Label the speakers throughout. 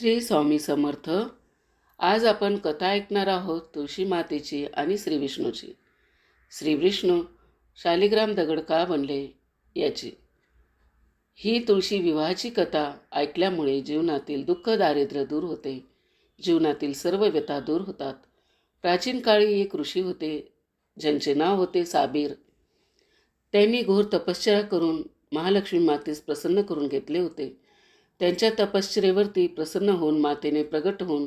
Speaker 1: श्री स्वामी समर्थ. आज आपण कथा ऐकणार आहोत तुळशी मातेची आणि श्री विष्णूची. श्री विष्णू शालिग्राम दगड का बनले याची. ही तुळशी विवाहाची कथा ऐकल्यामुळे जीवनातील दुःख दारिद्र्य दूर होते. जीवनातील सर्व व्यथा दूर होतात. प्राचीन काळी एक ऋषी होते ज्यांचे नाव होते साबीर. त्यांनी घोर तपश्चर्या करून महालक्ष्मी मातेस प्रसन्न करून घेतले होते. त्यांच्या तपश्चरेवरती प्रसन्न होऊन मातेने प्रगट होऊन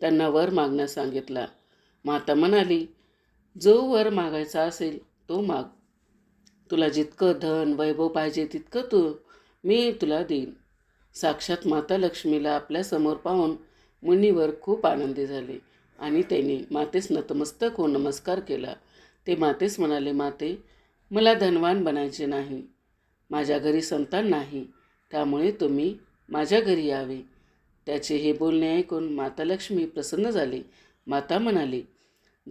Speaker 1: त्यांना वर मागण्यास सांगितला. माता म्हणाली जो वर मागायचा असेल तो माग. तुला जितकं धन वैभव पाहिजे तितकं तू मी तुला देईन. साक्षात माता लक्ष्मीला आपल्यासमोर पाहून मुनीवर खूप आनंदी झाले आणि त्यांनी मातेस नतमस्तक होऊन नमस्कार केला. ते मातेस म्हणाले माते मला धनवान बनायचे नाही. माझ्या घरी संतान नाही. त्यामुळे तुम्ही माझ्या घरी यावे. त्याचे हे बोलणे ऐकून माता लक्ष्मी प्रसन्न झाली. माता म्हणाली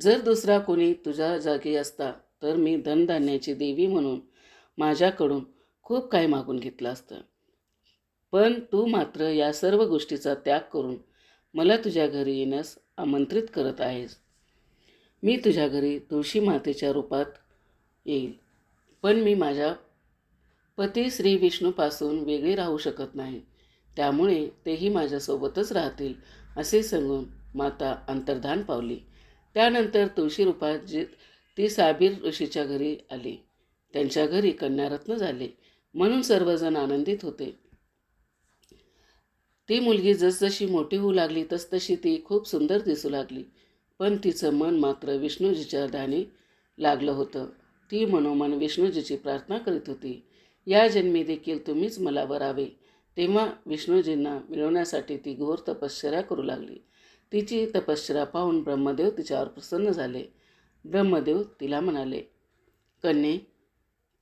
Speaker 1: जर दुसरा कोणी तुझ्या जागी असता तर मी धनधान्याची देवी म्हणून माझ्याकडून खूप काही मागून घेतलं असतं. पण तू मात्र या सर्व गोष्टीचा त्याग करून मला तुझ्या घरी येण्यास आमंत्रित करत आहेस. मी तुझ्या घरी तुळशी मातेच्या रूपात येईल. पण मी माझ्या पती श्री विष्णूपासून वेगळे राहू शकत नाही. त्यामुळे तेही माझ्यासोबतच राहतील असे सांगून माता अंतर्धान पावली. त्यानंतर तुळशी रूपात जी ती साबीर ऋषीच्या घरी आली. त्यांच्या घरी कन्यारत्न झाले म्हणून सर्वजण आनंदित होते. ती मुलगी जसजशी मोठी होऊ लागली तसतशी ती खूप सुंदर दिसू लागली. पण तिचं मन मात्र विष्णूजीच्या ध्यानी लागलं होतं. ती मनोमन विष्णूजीची प्रार्थना करीत होती. या जन्मी देखील तुम्हीच मला वरावे. तेव्हा विष्णूजींना मिळवण्यासाठी ती घोर तपश्चर्या करू लागली. तिची तपश्चर्या पाहून ब्रह्मदेव तिच्यावर प्रसन्न झाले. ब्रह्मदेव तिला म्हणाले कन्ये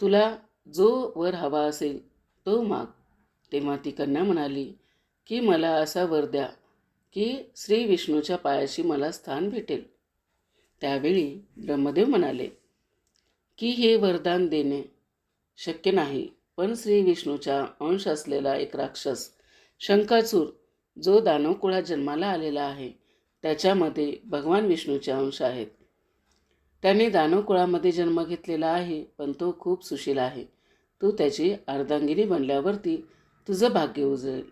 Speaker 1: तुला जो वर हवा असेल तो माग. तेव्हा ती कन्या म्हणाली की मला असा वर द्या की श्री विष्णूच्या पायाशी मला स्थान भेटेल. त्यावेळी ब्रह्मदेव म्हणाले की हे वरदान देणे शक्य नाही. पण श्री विष्णूचा अंश असलेला एक राक्षस शंकाचूर जो दानवकुळात जन्माला आलेला आहे त्याच्यामध्ये भगवान विष्णूचे अंश आहेत. त्याने दानवकुळामध्ये जन्म घेतलेला आहे पण तो खूप सुशील आहे. तू त्याची अर्धांगिनी बनल्यावरती तुझं भाग्य उजळेल.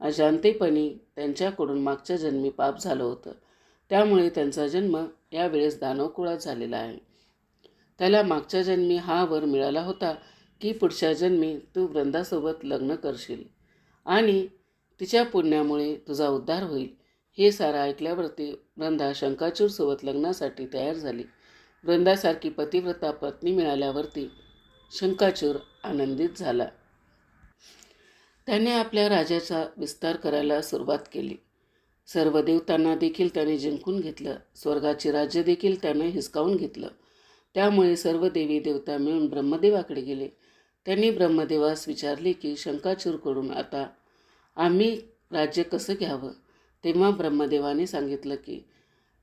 Speaker 1: अजांतेपणी त्यांच्याकडून मागच्या जन्मी पाप झालं होतं. त्यामुळे त्यांचा जन्म यावेळेस दानवकुळात झालेला आहे. त्याला मागच्या जन्मी हा वर मिळाला होता की पुढच्या जन्मी तू वृंदासोबत लग्न करशील आणि तिच्या पुण्यामुळे तुझा उद्धार होईल. हे सारा ऐकल्यावरती वृंदा शंकाचूरसोबत लग्नासाठी तयार झाली. वृंदासारखी पतिव्रता पत्नी मिळाल्यावरती शंकाचूर आनंदित झाला. त्याने आपल्या राजाचा विस्तार करायला सुरुवात केली. सर्व देवतांना देखील त्याने जिंकून घेतलं. स्वर्गाचे राज्य देखील त्याने हिसकावून घेतलं. त्यामुळे सर्व देवी देवता मिळून ब्रह्मदेवाकडे गेले. त्यांनी ब्रह्मदेवास विचारले की शंकाचूरकडून आता आम्ही राज्य कसं घ्यावं? तेव्हा ब्रह्मदेवाने सांगितलं की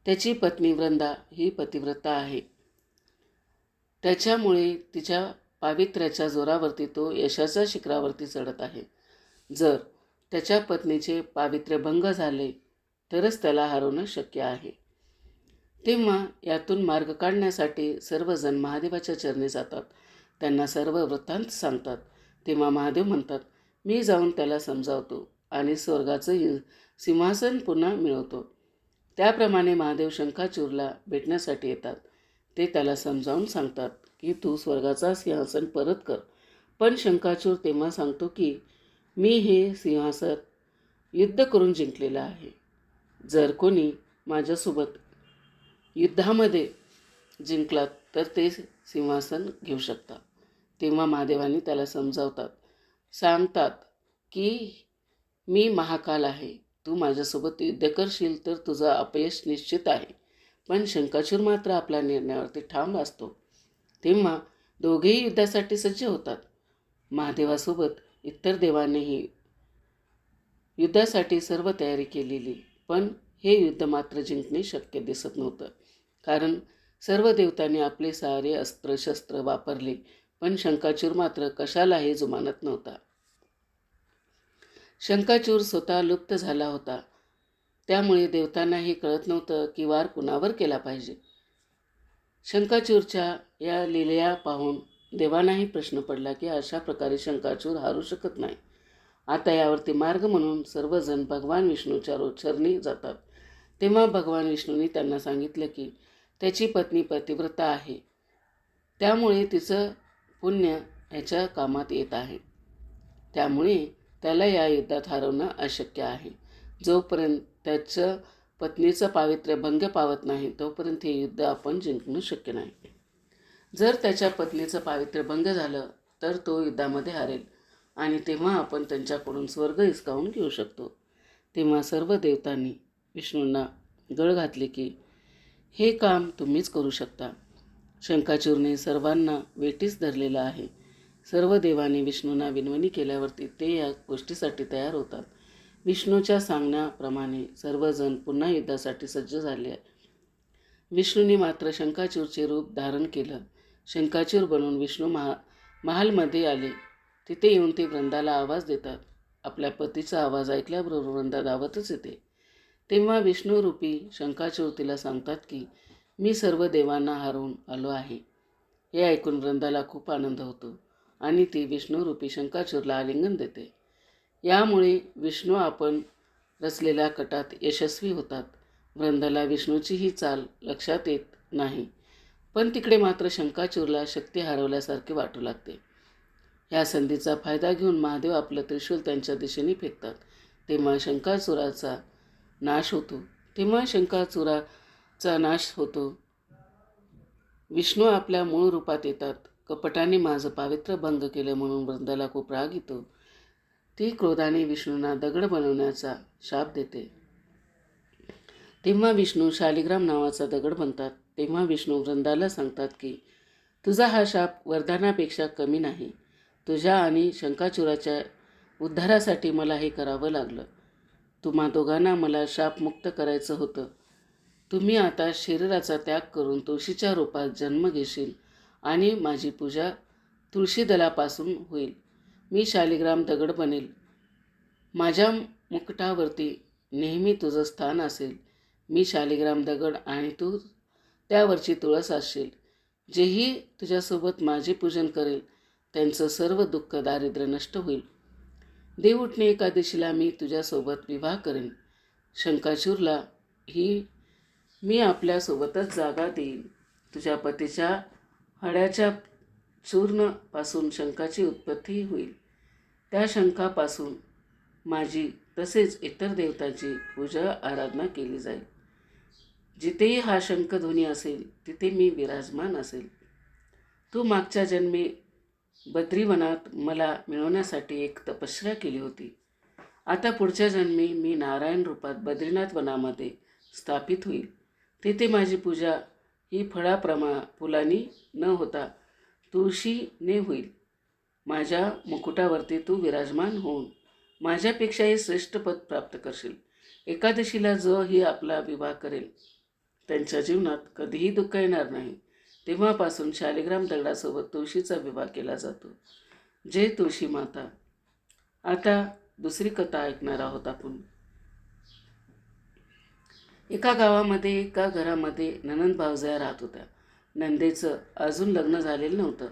Speaker 1: त्याची पत्नी वृंदा ही पतिव्रता आहे. त्याच्यामुळे तिच्या पावित्र्याच्या जोरावरती तो यशाच्या शिखरावरती चढत आहे. जर त्याच्या पत्नीचे पावित्र्य भंग झाले तरच त्याला हरवणं शक्य आहे. तेव्हा यातून मार्ग काढण्यासाठी सर्वजण महादेवाच्या चरणी जातात. त्यांना सर्व वृत्तांत सांगतात. तेव्हा महादेव म्हणतात मी जाऊन त्याला समजावतो आणि स्वर्गाचं सिंहासन पुन्हा मिळवतो. त्याप्रमाणे महादेव शंखाचूरला भेटण्यासाठी येतात. ते त्याला समजावून सांगतात की तू स्वर्गाचा सिंहासन परत कर. पण शंखाचूर तेव्हा सांगतो की मी हे सिंहासन युद्ध करून जिंकलेलं आहे. जर कोणी माझ्यासोबत युद्धामध्ये जिंकलात तर ते सिंहासन घेऊ शकतात. तेव्हा महादेवानी त्याला समजावतात. सांगतात की मी महाकाल आहे. तू माझ्यासोबत युद्ध करशील तर तुझं अपयश निश्चित आहे. पण शंकाचूर मात्र आपल्या निर्णयावरती ठाम असतो तेव्हा दोघेही युद्धासाठी सज्ज होतात. महादेवासोबत इतर देवांनीही युद्धासाठी सर्व तयारी केलेली पण हे युद्ध मात्र जिंकणे शक्य दिसत नव्हतं. कारण सर्व देवतांनी आपले सारे अस्त्रशस्त्र वापरले पण शंकाचूर मात्र कशालाही जुमानत नव्हता. शंकाचूर स्वतः लुप्त झाला होता. त्यामुळे देवतांनाही कळत नव्हतं की वार कुणावर केला पाहिजे. शंकाचूरच्या या लिलया पाहून देवांनाही प्रश्न पडला की अशा प्रकारे शंकाचूर हारू शकत नाही. आता यावरती मार्ग म्हणून सर्वजण भगवान विष्णूच्या रोचरणी जातात. तेव्हा भगवान विष्णूंनी त्यांना सांगितलं की त्याची पत्नी पतिव्रता आहे. त्यामुळे तिचं पुण्य ह्याच्या कामात येत आहे. त्यामुळे त्याला या युद्धात हरवणं अशक्य आहे. जोपर्यंत त्याचं पत्नीचं पावित्र्य भंग पावत नाही तोपर्यंत हे युद्ध आपण जिंकणं शक्य नाही. जर त्याच्या पत्नीचं पावित्र्य भंग झालं तर तो युद्धामध्ये हारेल आणि तेव्हा आपण त्यांच्याकडून स्वर्ग हिसकावून घेऊ शकतो. तेव्हा सर्व देवतांनी विष्णूंना गळ घातले की हे काम तुम्हीच करू शकता. शंकाचूरने सर्वांना वेटीस धरलेलं आहे. सर्व देवाने विष्णूंना विनवणी केल्यावरती ते या गोष्टीसाठी तयार होतात. विष्णूच्या सांगण्याप्रमाणे सर्वजण पुन्हा युद्धासाठी सज्ज झाले विष्णूंनी मात्र शंकाचूरचे रूप धारण केलं. शंकाचूर बनून विष्णू महा महालमध्ये आले. तिथे येऊन ते वृंदाला आवाज देतात. आपल्या पतीचा आवाज ऐकल्याबरोबर वृंदा धावतच येते. तेव्हा विष्णूरूपी शंकाचूर तिला सांगतात की मी सर्व देवांना हरवून आलो आहे. हे ऐकून वृंदाला खूप आनंद होतो आणि ती विष्णूरूपी शंकाचूरला आलिंगन देते. यामुळे विष्णू आपण रचलेल्या कटात यशस्वी होतात. वृंदाला विष्णूची ही चाल लक्षात येत नाही पण तिकडे मात्र शंकाचूरला शक्ती हरवल्यासारखे वाटू लागते. या संधीचा फायदा घेऊन महादेव आपलं त्रिशूल त्यांच्या दिशेने फेकतात. तेव्हा शंकाचुराचा नाश होतो. तेव्हा शंकाचुराचा नाश होतो. विष्णू आपल्या मूळ रूपात येतात. कपटाने माझं पावित्र्य भंग केलं म्हणून वृंदाला खूप राग येतो. ती क्रोधाने विष्णूंना दगड बनवण्याचा शाप देते. तेव्हा विष्णू शालिग्राम नावाचा दगड बनतात. तेव्हा विष्णू वृंदाला सांगतात की तुझा हा शाप वरदानापेक्षा कमी नाही. तुझ्या आणि शंकाचुराच्या उद्धारासाठी मला हे करावं लागलं. तुम्हा दोघांना मला शापमुक्त करायचं होतं. तुम्ही आता शरीराचा त्याग करून तुळशीच्या रूपात जन्म घेशील आणि माझी पूजा तुळशी दलापासून होईल. मी शालिग्राम दगड बनेल. माझ्या मुकुटावरती नेहमी तुझं स्थान असेल. मी शालिग्राम दगड आणि तू त्यावरची तुळस असशील. जेही तुझ्यासोबत माझे पूजन करेल त्यांचं सर्व दुःख दारिद्र्य नष्ट होईल. देवउठणी एकादशीला मी तुझ्यासोबत विवाह करेन. शंकाचूरला ही मी आपल्यासोबतच जागा देईन. तुझ्या पतीच्या हाड्याच्या चूर्णपासून शंकाची उत्पत्ती होईल. त्या शंखापासून माझी तसेच इतर देवतांची पूजा आराधना केली जाईल. जिथेही हा शंखध्वनी असेल तिथे मी विराजमान असेल. तू मागच्या जन्मी बद्रीवनात मला मिळवण्यासाठी एक तपश्चर्या केली होती. आता पुढच्या जन्मी मी नारायण रूपात बद्रीनाथ वनामध्ये स्थापित होईल. तेथे माझी पूजा ही फळाप्रमा फुलांनी न होता तुळशीने होईल. माझ्या मुकुटावरती तू विराजमान होऊन माझ्यापेक्षाही श्रेष्ठ पद प्राप्त करशील. एकादशीला ज ही आपला विवाह करेल. त्यांच्या जीवनात कधीही दुःख येणार नाही. तेव्हापासून शालिग्राम दगडासोबत तुळशीचा विवाह केला जातो. जय तुळशी माता. आता दुसरी कथा ऐकणार आहोत आपण. एका गावामध्ये एका घरामध्ये ननंद भावजया राहत होत्या. नंदेचं अजून लग्न झालेलं नव्हतं.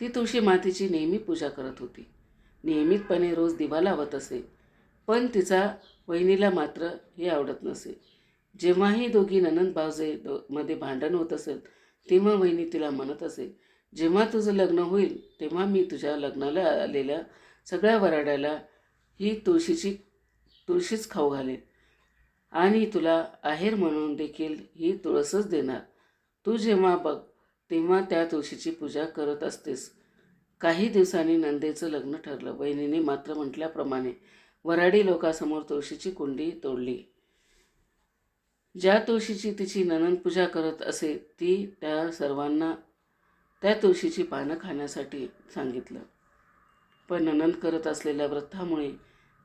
Speaker 1: ती तुळशी मातेची नेहमी पूजा करत होती. नियमितपणे रोज दिवा लावत असे. पण तिचा वहिनीला मात्र हे आवडत नसे. जेव्हाही दोघी ननंद भावजे दो मध्ये भांडण होत असेल तेव्हा वहिनी तिला म्हणत असे जेव्हा तुझं लग्न होईल तेव्हा मी तुझ्या लग्नाला आलेल्या सगळ्या वराड्याला ही तुळशीची तुळशीच खाऊ घालेन. आणि तुला आहेर म्हणून देखील ही तुळसच देणार. तू जेव्हा बघ तेव्हा त्या तुळशीची पूजा करत असतेस. काही दिवसांनी नंदेचं लग्न ठरलं. बहिणीने मात्र म्हटल्याप्रमाणे वराडी लोकांसमोर तुळशीची कुंडी तोडली. ज्या तुळशीची तिची ननंद पूजा करत असे ती त्या सर्वांना त्या तुळशीची पानं खाण्यासाठी सांगितलं. पण ननंद करत असलेल्या व्रतामुळे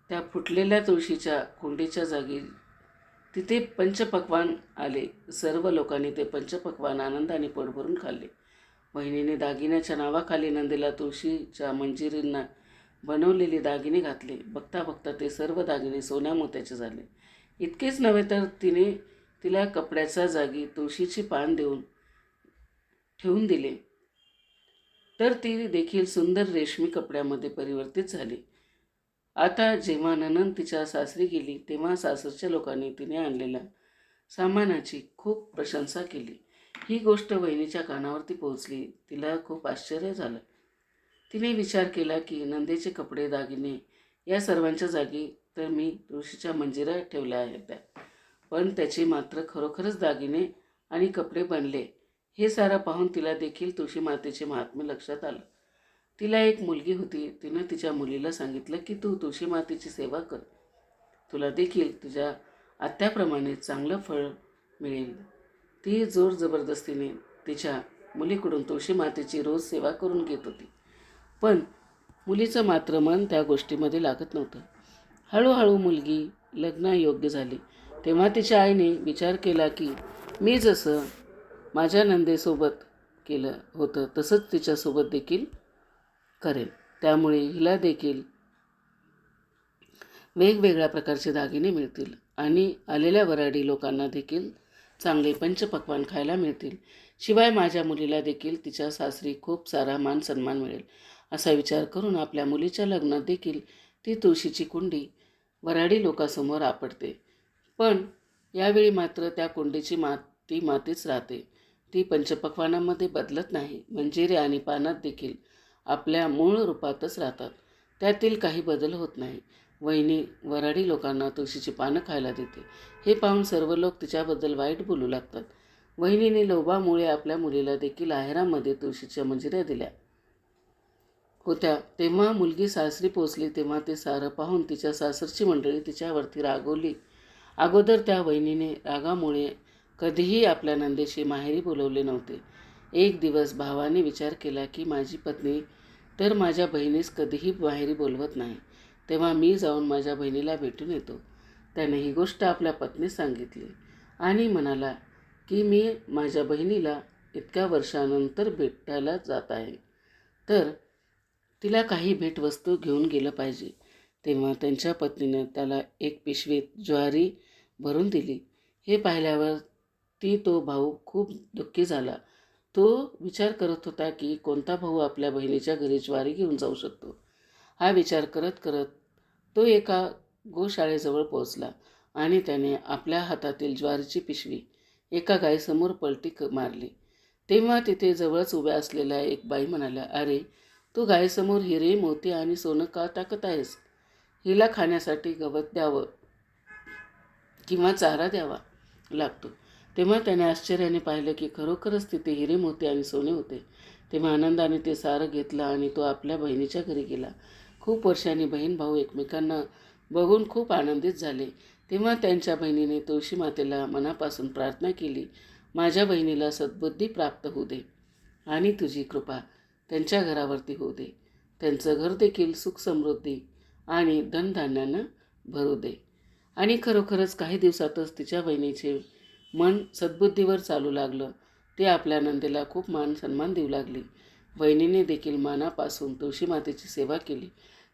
Speaker 1: त्या फुटलेल्या तुळशीच्या कुंडीच्या जागी तिथे पंचपक्वान आले. सर्व लोकांनी ते पंचपक्वान आनंदाने पोटभरून खाल्ले. बहिणीने दागिन्याच्या नावाखाली नंदीला तुळशीच्या मंजिरींना बनवलेले दागिने घातले. बघता बघता ते सर्व दागिने सोन्या मोत्याचे झाले. इतकेच नव्हे तर तिने तिला कपड्याच्या जागी तुळशीची पान देऊन ठेवून दिले. तर ती देखील सुंदर रेशमी कपड्यामध्ये परिवर्तित झाली. आता जेव्हा ननंद तिच्या सासरी गेली तेव्हा सासरच्या लोकांनी तिने आणलेल्या सामानाची खूप प्रशंसा केली. ही गोष्ट वहिनीच्या कानावरती पोहोचली तिला खूप आश्चर्य झालं. तिने विचार केला की नंदेचे कपडे दागिने या सर्वांच्या जागी तर मी तुळशीच्या मंजिरा ठेवल्या आहेत. त्या पण त्याचे मात्र खरोखरच दागिने आणि कपडे बनले. हे सारं पाहून तिला देखील तुळशी मातेचे महात्म्य लक्षात आलं. तिला एक मुलगी होती. तिनं तिच्या मुलीला सांगितलं की तू तुळशी मातेची सेवा कर. तुला देखील तुझ्या आत्याप्रमाणे चांगलं फळ मिळेल. ती जोर जबरदस्तीने तिच्या मुलीकडून तुळशी मातेची रोज सेवा करून घेत होती. पण मुलीचं मात्र मन त्या गोष्टीमध्ये लागत नव्हतं. हळूहळू मुलगी लग्नायोग्य झाली. तेव्हा तिच्या आईने विचार केला की मी जसं माझ्या नंदेसोबत केलं होतं तसंच तिच्यासोबत देखील करेल. त्यामुळे हिला देखील वेगवेगळ्या प्रकारचे दागिने मिळतील आणि आलेल्या वराडी लोकांना देखील चांगले पंचपक्वान खायला मिळतील. शिवाय माझ्या मुलीला देखील तिच्या सासरी खूप सारा मान सन्मान मिळेल. असा विचार करून आपल्या मुलीच्या लग्नात देखील ती तुळशीची कुंडी वराडी लोकांसमोर आपडते पण यावेळी मात्र त्या कुंडीची माती मातीच राहते. ती पंचपक्वानामध्ये बदलत नाही. मंजिरे आणि पानात देखील आपल्या मूळ रूपातच राहतात. त्यातील काही बदल होत नाही. वहिनी वराडी लोकांना तुळशीची पानं खायला देते. हे पाहून सर्व लोक तिच्याबद्दल वाईट बोलू लागतात. वहिनीने लोभामुळे आपल्या मुलीला देखील आहेरामध्ये तुळशीच्या मंजिऱ्या दिल्या. होत्या. तेव्हा मुलगी सासरी पोचली तेव्हा ते सारं पाहून तिच्या सासरची मंडळी तिच्यावरती रागवली. अगोदर त्या वहिनीने रागामुळे कधीही आपल्या नंदेशी माहेरी बोलवले नव्हते. एक दिवस भावाने विचार केला की माझी पत्नी तर माझ्या बहिणीस कधीही माहेरी बोलवत नाही. तेव्हा मी जाऊन माझ्या बहिणीला भेटून येतो. त्याने ही गोष्ट आपल्या पत्नीस सांगितली आणि म्हणाला की मी माझ्या बहिणीला इतक्या वर्षानंतर भेटायला जात आहे. तर तिला काही भेटवस्तू घेऊन गेलं पाहिजे. तेव्हा त्यांच्या पत्नीनं त्याला एक पिशवीत ज्वारी भरून दिली. हे पाहिल्यावर ती तो भाऊ खूप दुःखी झाला. तो विचार करत होता की कोणता भाऊ आपल्या बहिणीच्या घरी ज्वारी घेऊन जाऊ शकतो? हा विचार करत करत तो एका गोशाळेजवळ पोहोचला आणि त्याने आपल्या हातातील ज्वारीची पिशवी एका गायीसमोर पलटी क मारली. तेव्हा तिथे जवळच उभ्या असलेल्या एक बाई म्हणाल्या अरे तू गायीसमोर हिरे मोती आणि सोनं का टाकत आहेस? हिला खाण्यासाठी गवत द्यावं किंवा चारा द्यावा लागतो. तेव्हा त्याने आश्चर्याने पाहिलं की खरोखरच तिथे हिरे मोती आणि सोने होते. तेव्हा आनंदाने ते सारं घेतलं आणि तो आपल्या बहिणीच्या घरी गेला. खूप वर्षांनी बहीण भाऊ एकमेकांना बघून खूप आनंदित झाले. तेव्हा त्यांच्या बहिणीने तुळशी मातेला मनापासून प्रार्थना केली माझ्या बहिणीला सद्बुद्धी प्राप्त होऊ दे आणि तुझी कृपा त्यांच्या घरावरती होऊ दे. त्यांचं घर देखील सुखसमृद्धी आणि धनधान्यानं भरू दे. आणि खरोखरच काही दिवसातच तिच्या बहिणीचे मन सद्बुद्धीवर चालू लागलं. ते आपल्या नंदेला खूप मान सन्मान देऊ लागली. बहिणीने देखील मानापासून तुळशी मातेची सेवा केली.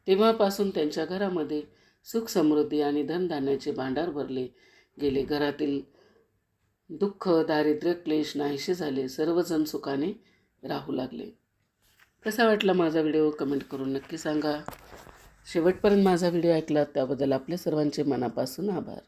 Speaker 1: तेव्हापासून त्यांच्या घरामध्ये सुख समृद्धी आणि धनधान्याचे भांडार भरले गेले. घरातील दुःख दारिद्र्य क्लेश नाहीसे झाले. सर्वजण सुखाने राहू लागले. कसा वाटला माझा व्हिडिओ? कमेंट करून नक्की सांगा. शेवटपर्यंत माझा व्हिडिओ ऐकला त्याबद्दल आपल्या सर्वांचे मनापासून आभार.